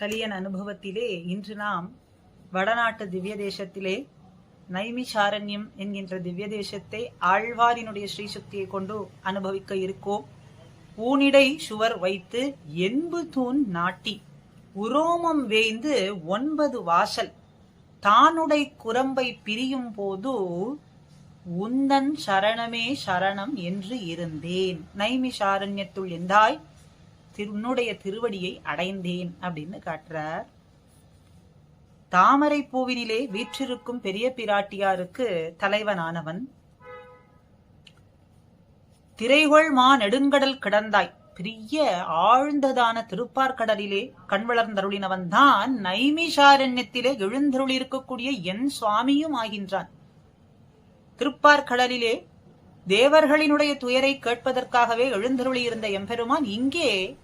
கலியன் அனுபவத்திலே இன்று நாம் வடநாட்டு திவ்ய தேசத்திலே நைமிசாரண்யம் என்கின்ற திவ்ய தேசத்தை ஆழ்வாரினுடைய ஸ்ரீசக்தியை கொண்டு அனுபவிக்க இருக்கோம். ஊனிடை சுவர் வைத்து எண்பு தூண் நாட்டி உரோமம் வேய்ந்து ஒன்பது வாசல் தானுடை குரம்பை பிரியும் போது உந்தன் சரணமே சரணம் என்று இருந்தேன். நைமிஷாரண்யத்துள் எந்தாய் திரு- உன்னுடைய திருவடியை அடைந்தேன் அப்படின்னு காட்டுறார். தாமரை பூவினிலே வீற்றிருக்கும் பெரிய பிராட்டியாருக்கு தலைவனானவன் திரைகொள் மா நெடுங்கடல் கிடந்தாய். பெரிய ஆழ்ந்ததான திருப்பார்கடலிலே கண் வளர்ந்தருளினவன் தான் நைமிஷாரண்யத்திலே எழுந்தருளிருக்கக்கூடிய என் சுவாமியும் ஆகின்றான். திருப்பார்கடலிலே தேவர்களினுடைய துயரை கேட்பதற்காகவே எழுந்தருளியிருந்த எம்பெருமான் இங்கே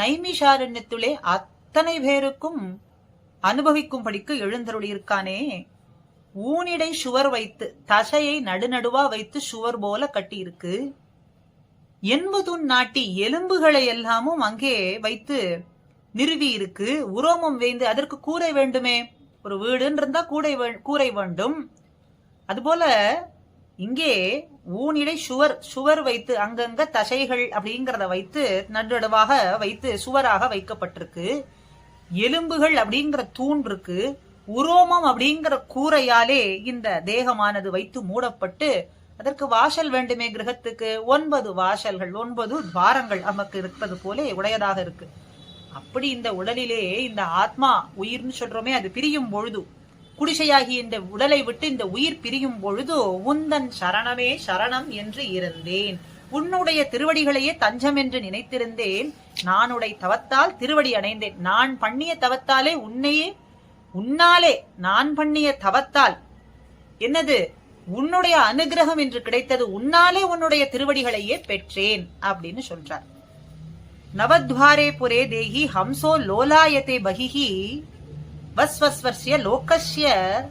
நைமிஷாரண்யத்திலே அத்தனை பேருக்கும் அனுபவிக்கும்படிக்கு எழுந்தருளியிருக்கானே. ஊனிடை சுவர் வைத்து தசையை நடுநடுவா வைத்து சுவர் போல கட்டியிருக்கு. எண்பதுன் நாட்டி எலும்புகளை எல்லாமும் அங்கே வைத்து நிறுவி இருக்கு உரோமம் வேந்து அதற்கு கூரை வேண்டுமே. ஒரு வீடுன்னு இருந்தா கூடை கூரை வேண்டும். அதுபோல இங்கே ஊனிடை சுவர் சுவர் வைத்து அங்கங்க தசைகள் அப்படிங்கறத வைத்து நடுநடுவாக வைத்து சுவராக வைக்கப்பட்டிருக்கு. எலும்புகள் அப்படிங்கிற தூண் இருக்கு. உரோமம் அப்படிங்கிற கூரையாலே இந்த தேகமானது வைத்து மூடப்பட்டு அதற்கு வாசல் வேண்டுமே கிரகத்துக்கு. ஒன்பது வாசல்கள் ஒன்பது துவாரங்கள் நமக்கு இருப்பது போலே உடையதாக இருக்கு. அப்படி இந்த உடலிலே இந்த ஆத்மா உயிர்னு சொல்றோமே அது பிரியும் பொழுது குடிசையாகி இந்த உடலை விட்டு இந்த உயிர் பிரியும் பொழுது உந்தன் சரணமே சரணம் என்று இருந்தேன். உன்னுடைய திருவடிகளையே தஞ்சம் என்று நினைத்திருந்தேன். நானுடைய தவத்தால் திருவடி அடைந்தேன் நான் பண்ணிய தவத்தாலே உன்னையே உன்னாலே நான் பண்ணிய தவத்தால். என்னது? உன்னுடைய அனுகிரகம் என்று கிடைத்தது உன்னாலே உன்னுடைய திருவடிகளையே பெற்றேன் அப்படின்னு சொல்றார். நவத்வாரே புரே தேகி ஹம்சோ லோலாயத்தை பகிஹி. வஸ்வஸ்வர்ஷிய லோகஸ்ய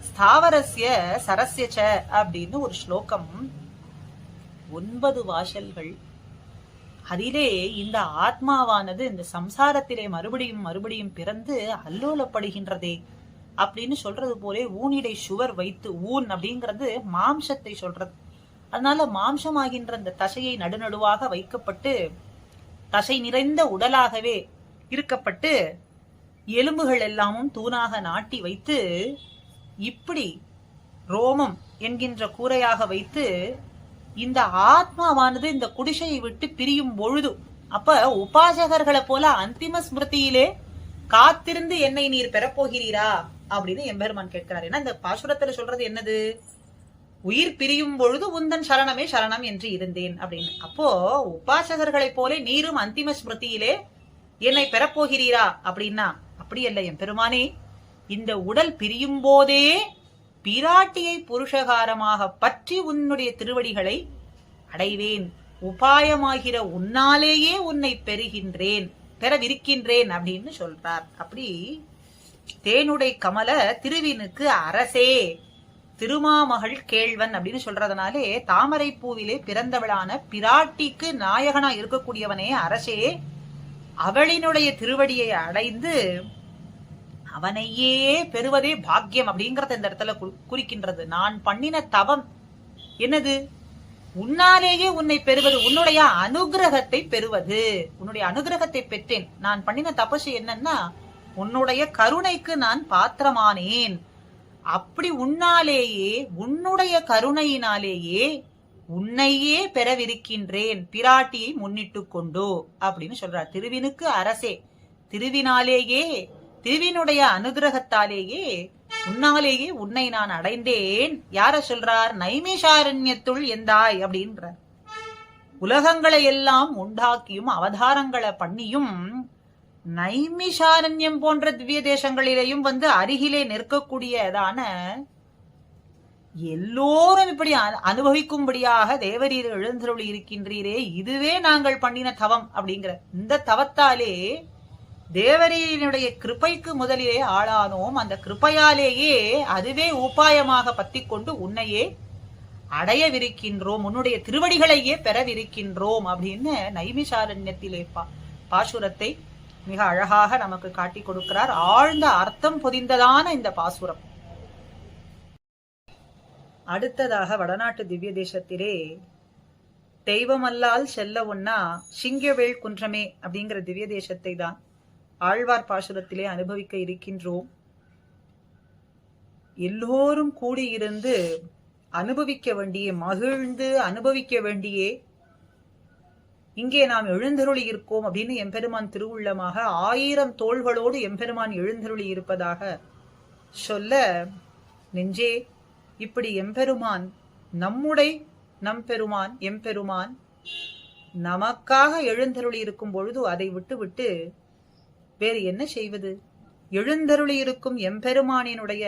ஸ்தாவரஸ்ய சரஸ்ய ச அப்படின்னு ஒரு ஸ்லோகம். ஒன்பது வாசல்கள். அதிலே இந்த ஆத்மாவானது இந்த சம்சாரத்திலே மறுபடியும் மறுபடியும் பிறந்து அல்லோலப்படுகின்றதே அப்படின்னு சொல்றது போலே ஊனிடை சுவர் வைத்து ஊன் அப்படிங்கிறது மாம்சத்தை சொல்றது. அதனால மாம்சமாகின்ற இந்த தசையை நடுநடுவாக வைக்கப்பட்டு தசை நிறைந்த உடலாகவே இருக்கப்பட்டு எலும்புகள் எல்லாமும் தூணாக நாட்டி வைத்து இப்படி ரோமம் என்கின்ற கூரையாக வைத்து இந்த ஆத்மாவானது இந்த குடிசையை விட்டு பிரியும் பொழுது அப்ப உபாசகர்களை போல அந்திம ஸ்மிருதியிலே காத்திருந்து என்னை நீர் பெறப்போகிறீரா? அப்படின்னு எம்பெருமான் கேட்கிறார். ஏன்னா இந்த பாசுரத்துல சொல்றது என்னது? உயிர் பிரியும் பொழுது உந்தன் சரணமே சரணம் என்று இருந்தேன் அப்படின்னு. அப்போ உபாசகர்களைப் போல நீரும் அந்திம ஸ்மிருதியிலே என்னை பெறப்போகிறீரா? அப்படின்னா அப்படி அல்ல என் பெருமானே இந்த உடல் பிரியும் போதே பிராட்டியை புருஷகாரமாக பற்றி உன்னுடைய திருவடிகளை அடைவேன். உபாயமாகிற உன்னாலேயே உன்னை பெறுகின்றேன் பெறவிருக்கின்றேன் அப்படின்னு சொல்றார். அப்படி தேனுடை கமல திருவினுக்கு அரசே திருமாமகள் கேழ்வன் அப்படின்னு சொல்றதுனாலே தாமரை பூவிலே பிறந்தவளான பிராட்டிக்கு நாயகனா இருக்கக்கூடியவனே அரசே அவளினுடைய திருவடியை அடைந்து அவனையே பெறுவதே பாக்கியம் அப்படிங்கறத இந்த இடத்துல குறிக்கின்றது. நான் பண்ணின தவம் என்னது? உன்னாலேயே உன்னை பெறுவது உன்னுடைய அனுகிரகத்தை பெறுவது. உன்னுடைய அனுகிரகத்தை பெற்றேன். நான் பண்ணின தபசு என்னன்னா உன்னுடைய கருணைக்கு நான் பாத்திரமானேன். அப்படி உன்னாலேயே உன்னுடைய கருணையினாலேயே உன்னையே பெறவிருக்கின்றேன். பிராட்டியை முன்னிட்டு கொண்டோ அப்படின்னு சொல்றார். திருவினுக்கு அரசே திருவினாலேயே திருவினுடைய அனுகிரகத்தாலேயே உன்னாலேயே உன்னை நான் அடைந்தேன். யார சொல்றார்? நைமிஷாரண்யத்துள் எந்தாய்? அப்படின்ற உலகங்களை எல்லாம் உண்டாக்கியும் அவதாரங்களை பண்ணியும் நைமிஷாரண்யம் போன்ற திவ்ய தேசங்களிலேயும் வந்து அருகிலே நிற்கக்கூடியதான எல்லோரும் இப்படி அனுபவிக்கும்படியாக தேவரீர் எழுந்தருளி இருக்கின்றீரே இதுவே நாங்கள் பண்ணின தவம் அப்படிங்கிற இந்த தவத்தாலே தேவரீரனுடைய கிருப்பைக்கு முதலிலே ஆளானோம். அந்த கிருபையாலேயே அதுவே உபாயமாக பத்திக்கொண்டு உன்னையே அடையவிருக்கின்றோம். உன்னுடைய திருவடிகளையே பெறவிருக்கின்றோம் அப்படின்னு நைமிஷாரண்யத்திலே பா பாசுரத்தை மிக அழகாக நமக்கு காட்டி கொடுக்கிறார். ஆழ்ந்த அர்த்தம் பொதிந்ததான இந்த பாசுரம். அடுத்ததாக வடநாட்டு திவ்ய தேசத்திலே தெய்வமல்லால் செல்ல ஒன்னா சிங்கவேள் குன்றமே அப்படிங்கிற திவ்ய தேசத்தை தான் ஆழ்வார் பாசுரத்திலே அனுபவிக்க இருக்கின்றோம். எல்லோரும் கூடியிருந்து அனுபவிக்க வேண்டிய மகிழ்ந்து அனுபவிக்க வேண்டியே இங்கே நாம் எழுந்தருளி இருக்கோம் அப்படின்னு எம்பெருமான் திருவுள்ளமாக ஆயிரம் தோள்களோடு எம்பெருமான் எழுந்தருளி இருப்பதாக சொல்ல நெஞ்சே இப்படி எம்பெருமான் நம்முடைய நம்பெருமான் எம்பெருமான் நமக்காக எழுந்தருளி இருக்கும் பொழுது அதை விட்டுவிட்டு வேறு என்ன செய்வது? எழுந்தருளி இருக்கும் எம்பெருமானினுடைய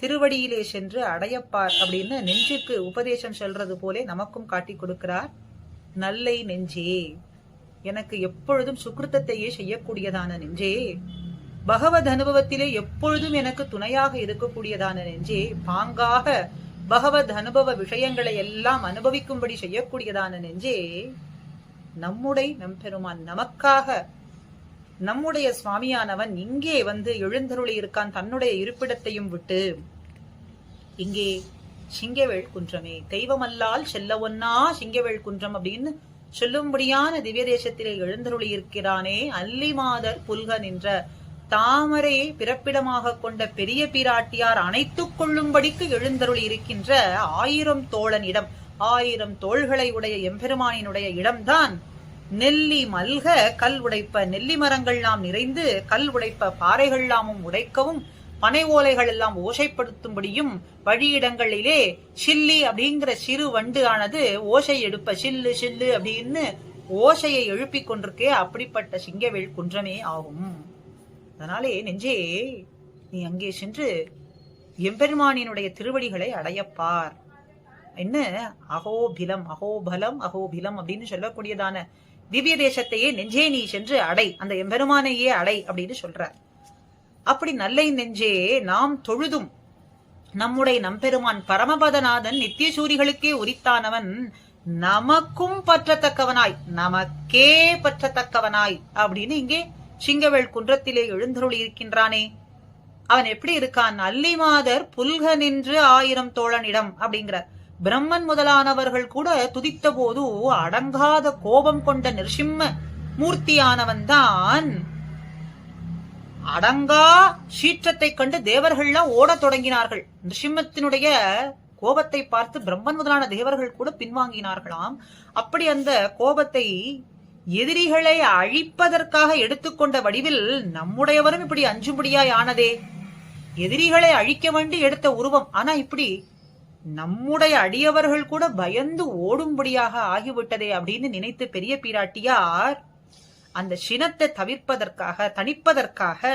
திருவடியிலே சென்று அடையப்பார் அப்படின்னு நெஞ்சுக்கு உபதேசம் சொல்றது போலே நமக்கும் காட்டி கொடுக்கிறார். நல்லை நெஞ்சே எனக்கு எப்பொழுதும் சுக்கிருத்தத்தையே செய்யக்கூடியதான நெஞ்சே பகவத் அனுபவத்திலே எப்பொழுதும் எனக்கு துணையாக இருக்கக்கூடியதான நெஞ்சே பாங்காக பகவத் அனுபவ விஷயங்களை எல்லாம் அனுபவிக்கும்படி செய்யக்கூடியதான நெஞ்சே நம்முடைய நம்பெருமான் நமக்காக நம்முடைய சுவாமியானவன் இங்கே வந்து எழுந்தருளி இருக்கான் தன்னுடைய இருப்பிடத்தையும் விட்டு இங்கே சிங்கவேள் குன்றமே. தெய்வமல்லால் செல்ல ஒன்னா சிங்கவேள் குன்றம் அப்படின்னு சொல்லும்படியான திவ்ய தேசத்திலே எழுந்தருளி இருக்கிறானே அல்லிமாதர் புல்க நின்ற தாமரையை பிறப்பிடமாக கொண்ட பெரிய பிராட்டியார் அணைத்துக் கொள்ளும்படிக்கு எழுந்தருள் இருக்கின்ற ஆயிரம் தோழன் இடம் ஆயிரம் தோள்களை உடைய எம்பெருமானினுடைய இடம்தான். நெல்லி மல்க கல் உடைப்ப நெல்லி மரங்கள் நாம் நிறைந்து கல் உடைப்ப பாறைகள்லாமும் உடைக்கவும் பனை ஓலைகள் எல்லாம் ஓசைப்படுத்தும்படியும் வழியிடங்களிலே சில்லி அப்படிங்கிற சிறு வண்டு ஆனது ஓசை எடுப்ப சில்லு சில்லு அப்படின்னு ஓசையை எழுப்பிக் கொண்டிருக்கே அப்படிப்பட்ட சிங்கவேல் குன்றமே ஆகும். அதனாலே நெஞ்சே நீ அங்கே சென்று எம்பெருமானினுடைய திருவடிகளை அடையப்பார். என்ன? அகோபிலம் அகோபலம் அகோபிலம் அப்படின்னு சொல்லக்கூடியதான திவ்ய தேசத்தையே நெஞ்சே நீ சென்று அடை. அந்த எம்பெருமானையே அடை அப்படின்னு சொல்றார். அப்படி நல்லை நெஞ்சே நாம் தொழுதும் நம்முடைய நம்பெருமான் பரமபதநாதன் நித்திய சூரிகளுக்கே உரித்தானவன் நமக்கும் பற்றத்தக்கவனாய் நமக்கே பற்றத்தக்கவனாய் அப்படின்னு இங்கே சிங்கவேள் குன்றத்திலே எழுந்தருளி இருக்கின்றானே. அவன் எப்படி இருக்கான்? அல்லிமாதர் புல்க நின்று ஆயிரம் தோழனிடம் அப்படிங்கிறார். பிரம்மன் முதலானவர்கள் கூட துதித்த போது அடங்காத கோபம் கொண்ட நிருசிம்ம மூர்த்தியானவன் தான் அடங்கா சீற்றத்தை கண்டு தேவர்கள்லாம் ஓடத் தொடங்கினார்கள். நிருசிம்மத்தினுடைய கோபத்தை பார்த்து பிரம்மன் முதலான தேவர்கள் கூட பின்வாங்கினார்களாம். அப்படி அந்த கோபத்தை எதிரிகளை அழிப்பதற்காக எடுத்துக்கொண்ட வடிவில் நம்முடையவரும் இப்படி அஞ்சும்படியாய் ஆனதே. எதிரிகளை அழிக்க வேண்டி எடுத்த உருவம். ஆனா இப்படி நம்முடைய அடியவர்கள் கூட பயந்து ஓடும்படியாக ஆகிவிட்டதே அப்படின்னு நினைத்து பெரிய பிராட்டியார் அந்த சினத்தை தவிர்ப்பதற்காக தணிப்பதற்காக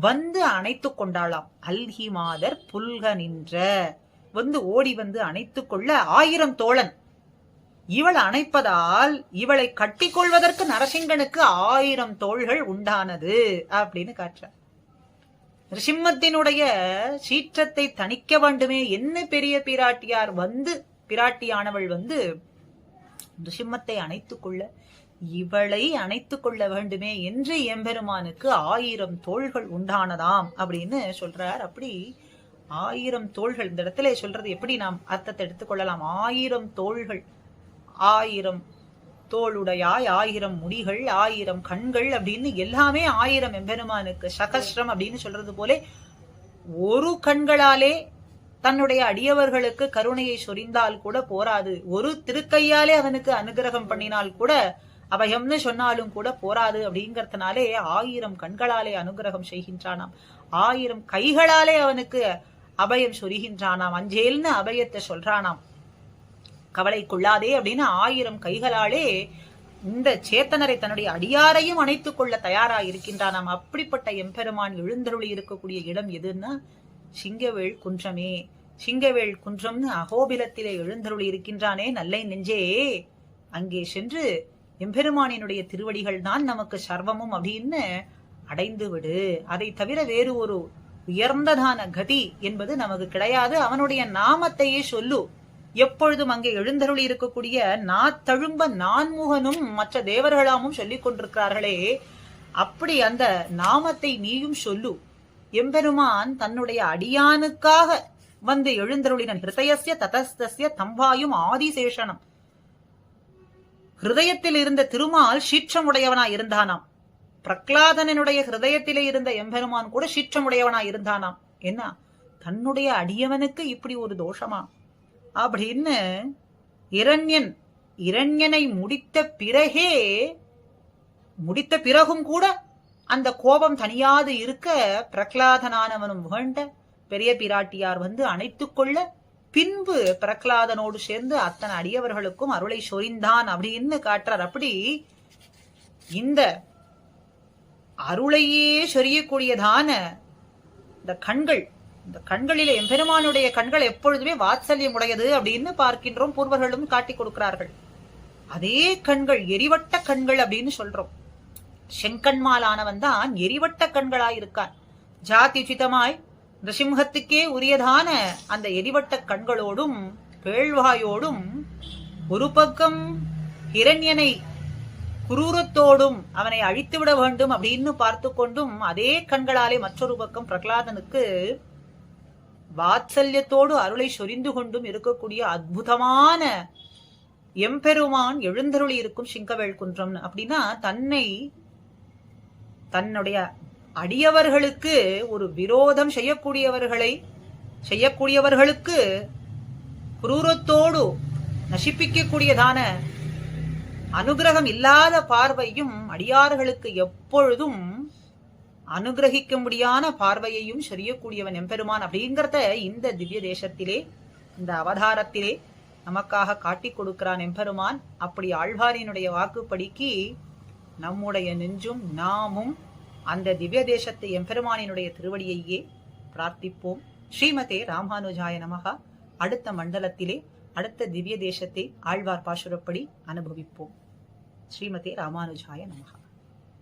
வந்து அணைத்து கொண்டாளாம். அல்ஹி மாதர் புல்க நின்ற வந்து ஓடி வந்து அணைத்துக் கொள்ள ஆயிரம் தோழன். இவள் அணைப்பதால் இவளை கட்டிக்கொள்வதற்கு நரசிங்கனுக்கு ஆயிரம் தோள்கள் உண்டானது அப்படின்னு காட்டுறார். ரிசிம்மத்தினுடைய சீற்றத்தை தணிக்க வேண்டுமே என்ன பெரிய பிராட்டியார் வந்து பிராட்டியானவள் வந்து ரிசிம்மத்தை அணைத்துக் கொள்ள இவளை அணைத்துக் கொள்ள வேண்டுமே என்று எம்பெருமானுக்கு ஆயிரம் தோள்கள் உண்டானதாம் அப்படின்னு சொல்றார். அப்படி ஆயிரம் தோள்கள் இந்த இடத்துல சொல்றது எப்படி நாம் அர்த்தத்தை எடுத்துக்கொள்ளலாம் ஆயிரம் தோள்கள். ஆயிரம் தோளுடையாய் ஆயிரம் முடிகள் ஆயிரம் கண்கள் அப்படின்னு எல்லாமே ஆயிரம் எம்பெருமானுக்கு சகஸ்ரம் அப்படின்னு சொல்றது போல ஒரு கண்களாலே தன்னுடைய அடியவர்களுக்கு கருணையை சொரிந்தால் கூட போராது. ஒரு திருக்கையாலே அவனுக்கு அனுகிரகம் பண்ணினால் கூட அபயம்னு சொன்னாலும் கூட போராது அப்படிங்கறதுனாலே ஆயிரம் கண்களாலே அனுகிரகம் செய்கின்றானாம். ஆயிரம் கைகளாலே அவனுக்கு அபயம் சொரிகின்றானாம். அஞ்சேல்னு அபயத்தை சொல்றானாம். கவலை கொள்ளாதே அப்படின்னு ஆயிரம் கைகளாலே இந்த சேத்தனரை தன்னுடைய அடியாரையும் அணைத்துக் கொள்ள தயாரா இருக்கின்றானாம் அப்படிப்பட்ட எம்பெருமான் எழுந்தருளி இருக்கக்கூடிய இடம் எதுன்னா சிங்கவேள் குன்றமே. சிங்கவேள் குன்றம்னு அகோபிலத்திலே எழுந்தருளி இருக்கின்றானே நல்லை நெஞ்சே. அங்கே சென்று எம்பெருமானினுடைய திருவடிகள் தான் நமக்கு சர்வமும் அப்படின்னு அடைந்து விடு அதை தவிர வேறு ஒரு உயர்ந்ததான கதி என்பது நமக்கு கிடையாது. அவனுடைய நாமத்தையே சொல்லு. எப்பொழுதும் அங்கே எழுந்தருளி இருக்கக்கூடிய நா தழும்ப நான்முகனும் மற்ற தேவர்களாமும் சொல்லிக் கொண்டிருக்கிறார்களே அப்படி அந்த நாமத்தை நீயும் சொல்லு. எம்பெருமான் தன்னுடைய அடியானுக்காக வந்து எழுந்தருளினன். ஹிருதயசிய ததஸ்தசிய தம்பாயும் ஆதிசேஷனம். ஹிருதயத்தில் இருந்த திருமால் சீற்றமுடையவனாய் இருந்தானாம். பிரகலாதனனுடைய ஹிருதயத்திலே இருந்த எம்பெருமான் கூட சீற்றமுடையவனாய் இருந்தானாம். என்ன? தன்னுடைய அடியவனுக்கு இப்படி ஒரு தோஷமா? அப்படின்னு இரண்யன் இரண்யனை முடித்த பிறகே முடித்த பிறகும் கூட அந்த கோபம் தனியாது இருக்க பிரகலாதனானவனும் புகழ்ந்த பெரிய பிராட்டியார் வந்து அணைத்துக் கொள்ள பின்பு பிரகலாதனோடு சேர்ந்து அத்தனை அடியவர்களுக்கும் அருளை சொரிந்தான் அப்படின்னு காட்டுறார். அப்படி இந்த அருளையே சொரியக்கூடியதான இந்த கண்கள் இந்த கண்களிலே எம்பெருமானுடைய கண்கள் எப்பொழுதுமே வாத்சல்யம் உடையது அப்படின்னு பார்க்கின்றோம் பூர்வர்களும் காட்டிக் கொடுக்கிறார்கள். அதே கண்கள் எரிவட்ட கண்கள் அப்படின்னு சொல்றோம். செங்கண்மாலானவன் தான் எரிவட்ட கண்களாயிருக்கான். ஜாதி உச்சிதமாய் நிருசிம்ஹத்துக்கே உரியதான அந்த எரிவட்ட கண்களோடும் பேழ்வாயோடும் ஒரு பக்கம் இரண்யனை குரூரத்தோடும் அவனை அழித்துவிட வேண்டும் அப்படின்னு பார்த்து கொண்டும் அதே கண்களாலே மற்றொரு பக்கம் பிரகலாதனுக்கு வாத்சல்யத்தோடு அருளை சொரிந்து கொண்டும் இருக்கக்கூடிய அற்புதமான எம்பெருமான் எழுந்தருளி இருக்கும் சிங்கவேள் குன்றம் அப்படின்னா தன்னை தன்னுடைய அடியவர்களுக்கு ஒரு விரோதம் செய்யக்கூடியவர்களை செய்யக்கூடியவர்களுக்கு குரூரத்தோடு நசிப்பிக்கக்கூடியதான அனுகிரகம் இல்லாத பார்வையும் அடியார்களுக்கு எப்பொழுதும் அனுகிரகிக்கும்படியான பார்வையையும் செய்யக்கூடியவன் எம்பெருமான் அப்படிங்கறத இந்த திவ்ய தேசத்திலே இந்த அவதாரத்திலே நமக்காக காட்டிக் கொடுக்கிறான் எம்பெருமான். அப்படி ஆழ்வாரினுடைய வாக்குப்படிக்கு நம்முடைய நெஞ்சும் நாமும் அந்த திவ்ய தேசத்து எம்பெருமானினுடைய திருவடியையே பிரார்த்திப்போம். ஸ்ரீமதே ராமானுஜாய நமகா. அடுத்த மண்டலத்திலே அடுத்த திவ்ய தேசத்தை ஆழ்வார் பாசுரப்படி அனுபவிப்போம். ஸ்ரீமதே ராமானுஜாய நமகா.